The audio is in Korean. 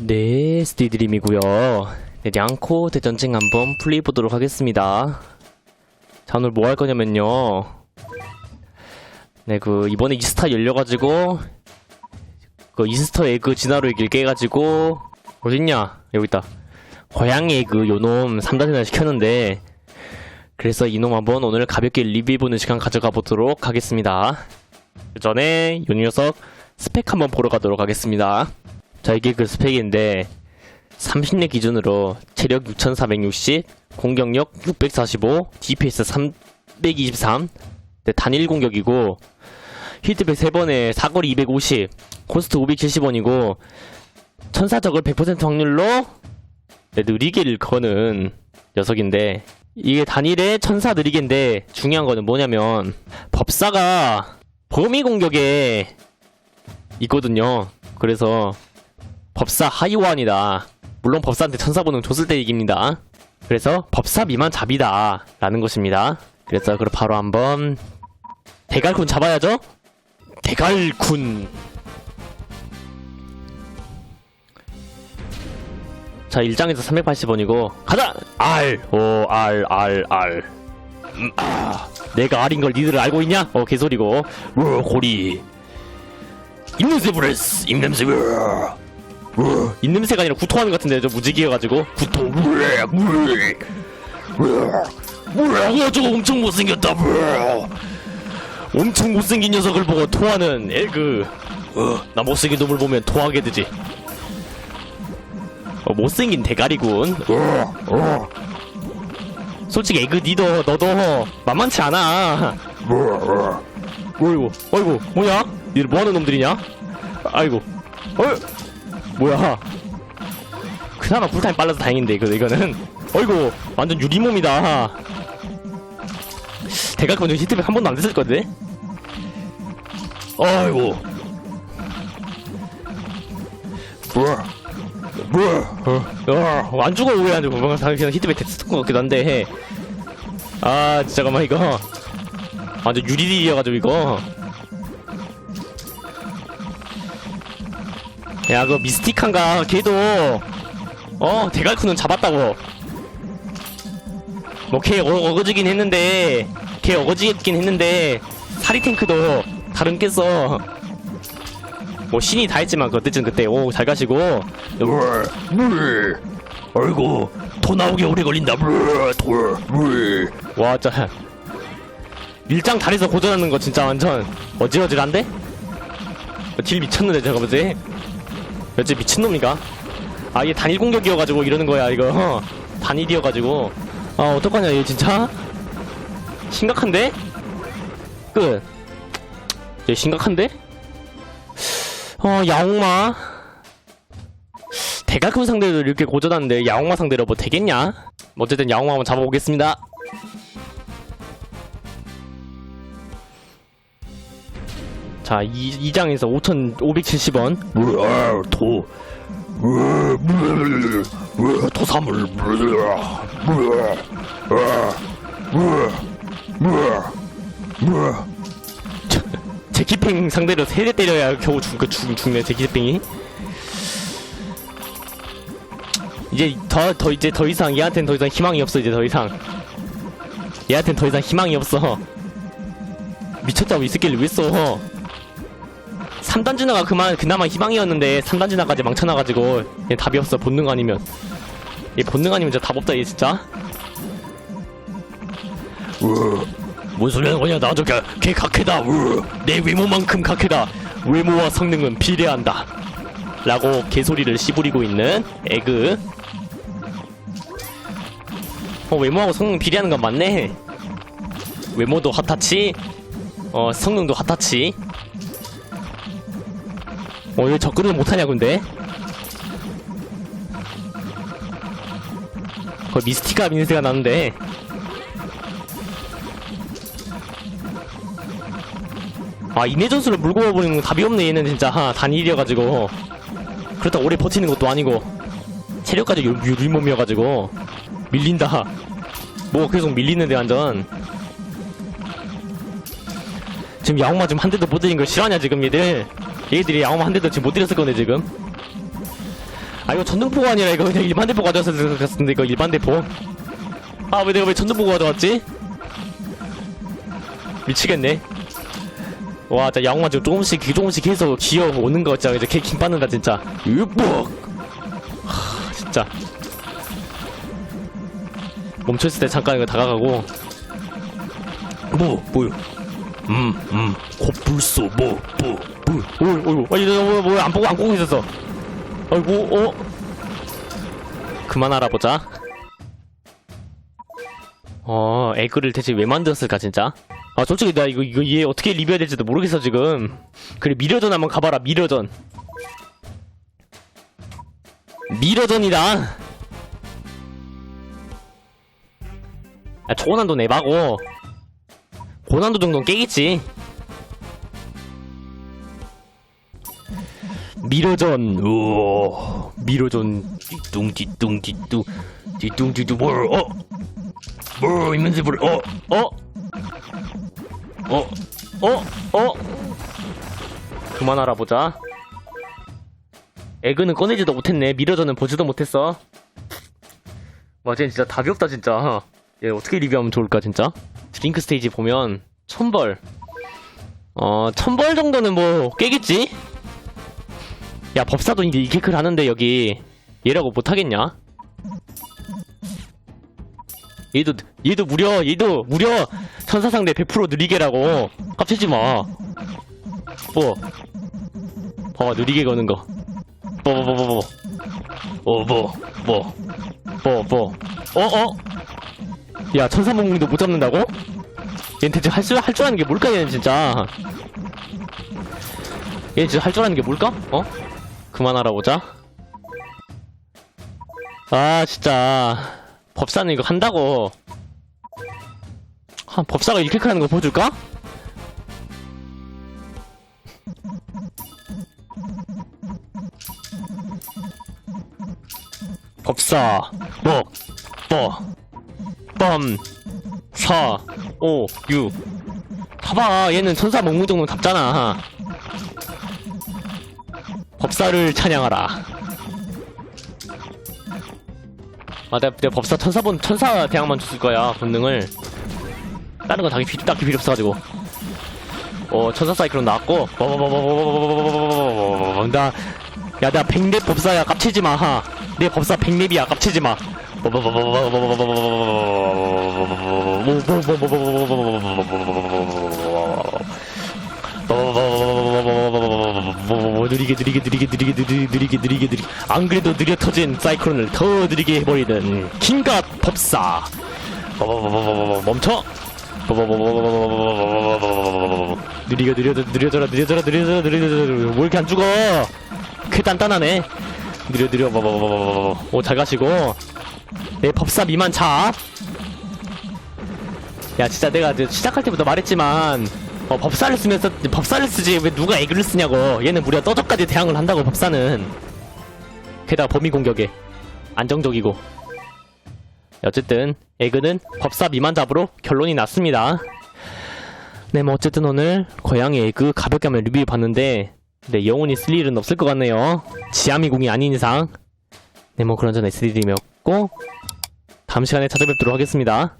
네, 스티드림이고요. 네, 냥코 대전쟁 한번 플레이 보도록 하겠습니다. 자, 오늘 뭐 할 거냐면요. 네, 그, 이번에 이스타 열려가지고, 그, 이스터 에그 진화로 얘기를 깨가지고, 어딨냐? 여기 있다. 고양이 에그 요놈 3단이나 시켰는데, 그래서 이놈 한번 오늘 가볍게 리뷰해보는 시간 가져가 보도록 하겠습니다. 그 전에 요 녀석 스펙 한번 보러 가도록 하겠습니다. 자, 이게 그 스펙인데, 30렙 기준으로 체력 6460, 공격력 645, DPS 323, 네, 단일 공격이고, 히트백 3번에 사거리 250, 코스트 570원이고, 천사적을 100% 확률로 네, 느리게를 거는 녀석인데, 이게 단일의 천사 느리게인데, 중요한 거는 뭐냐면, 법사가 범위 공격에 있거든요. 그래서 법사 하이원이다. 물론 법사한테 천사 본능 줬을 때 얘기입니다. 그래서 법사 미만 잡이다. 라는 것입니다. 그래서 그럼 바로 한번 대갈군 잡아야죠? 대갈군 자 1장에서 380원이고 가자! R 오 R R R 음, 아, 내가 R인 걸 니들 알고 있냐? 어 개소리고 우 고리 입냄새 브레스 입냄새. 으아. 입냄새가 아니라 구토하는 것 같은데 저 무지개여가지고 구토 으아, 으아. 으아. 으아, 저거 엄청 못생겼다 으아. 엄청 못생긴 녀석을 보고 토하는 에그 어, 나 못생긴 놈을 보면 토하게 되지 어, 못생긴 대가리군 으아, 으아. 솔직히 에그 니도 너도 만만치 않아 어이구 어이구 뭐냐 니들 뭐하는 놈들이냐 아이고 어 뭐야? 그나마 쿨타임 빨라서 다행인데 이거, 이거는. 어이구 완전 유리몸이다. 대각 먼저 히트백 한 번도 안 됐을 건데? 아이고 뭐야? 뭐야? 어, 어, 안 죽어 왜 안 죽어 뭔가 그냥 히트백 됐을 것 같기도 한데. 아 진짜 잠깐만 이거. 완전 유리딜이어가지고 이거 야 그 미스틱한가? 걔도. 어 대갈쿠는 잡았다고. 뭐 걔 어 거지긴 했는데 걔 어거지긴 했는데 사리 탱크도 다른 깼어. 뭐 신이 다 했지만 그 어쨌든 그때 오 잘 가시고. 물 아이고 더 나오게 오래 걸린다. 물와 진짜. 밀장 다리에서 고전하는 거 진짜 완전 어지러질한데? 어, 딜 미쳤는데 저거 뭐지? 여지 미친놈이가? 아얘 단일 공격이어가지고 이러는 거야 이거 어, 단일이어가지고 아 어떡하냐 얘 진짜? 심각한데? 끝. 얘 심각한데? 어 야옹마 대가큰 상대도 이렇게 고전하는데 야옹마 상대로 뭐 되겠냐? 뭐 어쨌든 야옹마 한번 잡아보겠습니다 자, 이, 이 장에서 5,570원. 도. 토사물. 제키팽 상대로 세대 때려야 겨우 죽, 그 죽, 죽네, 제키팽이. 이제 더, 더, 이제 더 이상, 얘한텐 더 이상 희망이 없어, 이제 더 이상. 얘한텐 더 이상 희망이 없어. 미쳤다고 이 새끼를 왜 써? 3단 진화가 그만 그나마 희망이었는데 3단 진화까지 망쳐놔가지고 얘 답이 없어. 본능 아니면. 얘 본능 아니면 진짜 답 없다 얘 진짜. 뭔 소리 하는 거냐 나저 걔, 걔 각해다. 으, 내 외모만큼 각해다. 외모와 성능은 비례한다. 라고 개소리를 씨부리고 있는 에그. 어 외모하고 성능 비례하는 건 맞네. 외모도 핫하치 어 성능도 핫하치 어, 왜 접근을 못하냐, 근데? 거의 미스티카 민세가 나는데. 아, 이내 전술을 물고 와버리는 건 답이 없네, 얘는 진짜. 하, 단일이어가지고. 그렇다 오래 버티는 것도 아니고. 체력까지 유, 유리몸이어가지고. 밀린다. 뭐 계속 밀리는데, 완전. 지금 야옹마 지금 한 대도 못 들인 걸 싫어하냐, 지금 얘들. 얘들이 아무 한 대도 지금 못 때렸을 거네 지금. 아 이거 전등포가 아니라 이거 그냥 일반 대포 가져왔을 것 같은데 이거 일반 대포? 아 왜 내가 왜 전등포 가져왔지? 미치겠네. 와 진짜 양호만 지금 조금씩 조금씩 계속 기어 오는 거 진짜 이제 개김 빠는다 진짜. 으뻑! 하 진짜. 멈춰있을 때 잠깐 이거 다가가고. 뭐 뭐요 음 음. 코뿔소 뭐 뭐 뭐. 어이구 어이구. 아니 너 뭐안 보고 안 보고 있었어? 아이고 어? 그만 알아보자. 어 에그를 대체 왜 만들었을까 진짜? 아 솔직히 나 이거 이거 얘 어떻게 리뷰해야 될지도 모르겠어 지금. 그래 미러전 한번 가봐라 미러전. 미러전이다. 야 초고난도 내봐고 고난도 정도는 깨겠지 미러전 우와 미러전 뒤뚱 뒤뚱 뒤뚱 뒤뚱 뒤뚱 뭘 어? 뭐 있는지 모르 어? 어? 어? 어? 어? 그만 알아보자 에그는 꺼내지도 못했네 미러전은 보지도 못했어 와, 쟤 진짜 답이 없다, 진짜. 얘 어떻게 리뷰하면 좋을까, 진짜? 드링크 스테이지 보면, 천벌. 어, 천벌 정도는 뭐, 깨겠지? 야, 법사도 이제 이케클 하는데, 여기. 얘라고 못하겠냐? 얘도, 얘도 무려, 얘도 무려, 천사 상대 100% 느리게라고. 깝치지 마. 뭐. 봐봐, 느리게 거는 거. 뭐, 뭐, 뭐, 뭐, 뭐. 어, 뭐, 뭐. 뭐, 뭐. 어, 어? 야, 천사몽둥이도 못 잡는다고? 얘는 대체 할 줄, 할 줄 아는 게 뭘까, 얘는 진짜. 얘 진짜 할 줄 아는 게 뭘까? 어? 그만 알아보자. 아, 진짜. 법사는 이거 한다고. 아, 법사가 이렇게 하는 거 보여줄까? 법사, 뭐, 뭐, 뻔, 사, 오, 유. 봐봐, 얘는 천사 목무 정도 답잖아. 법사를 찬양하라. 아, 내가, 내가 법사 천사본, 천사 대항만 줬을 거야, 본능을. 다른 건 필요- 딱히 필요 없어가지고. 어, 천사 사이클론 나왔고, 나, 야, 나 백랩 법사야, 깝치지 마, 하. 내 법사 백랩이야, 깝치지 마. 느리게 느리게 느리게 느리게 느리게 느리게 느리게 느리게. 안 그래도 느려 터진 사이클론을 더 느리게 해버리는 킹갓 법사. 멈춰. 느리게 느려 느려져라 느려져라 느려져라 느려져라. 왜 이렇게 안 죽어? 그 단단하네. 느려 느려. 오잘 가시고 내 법사 미만 차. 야 진짜 내가 이제 시작할 때부터 말했지만 어, 법사를 쓰면서 법사를 쓰지 왜 누가 애교를 쓰냐고. 얘는 무려 떠적까지 대항을 한다고 법사는. 게다가 범위 공격에 안정적이고. 어쨌든 에그는 법사 미만 잡으로 결론이 났습니다. 네 뭐 어쨌든 오늘 고양이 에그 가볍게 한번 리뷰해 봤는데 네 영원히 쓸 일은 없을 것 같네요. 지하미궁이 아닌 이상. 네 뭐 그런 전 SD님이 었고 다음 시간에 찾아뵙도록 하겠습니다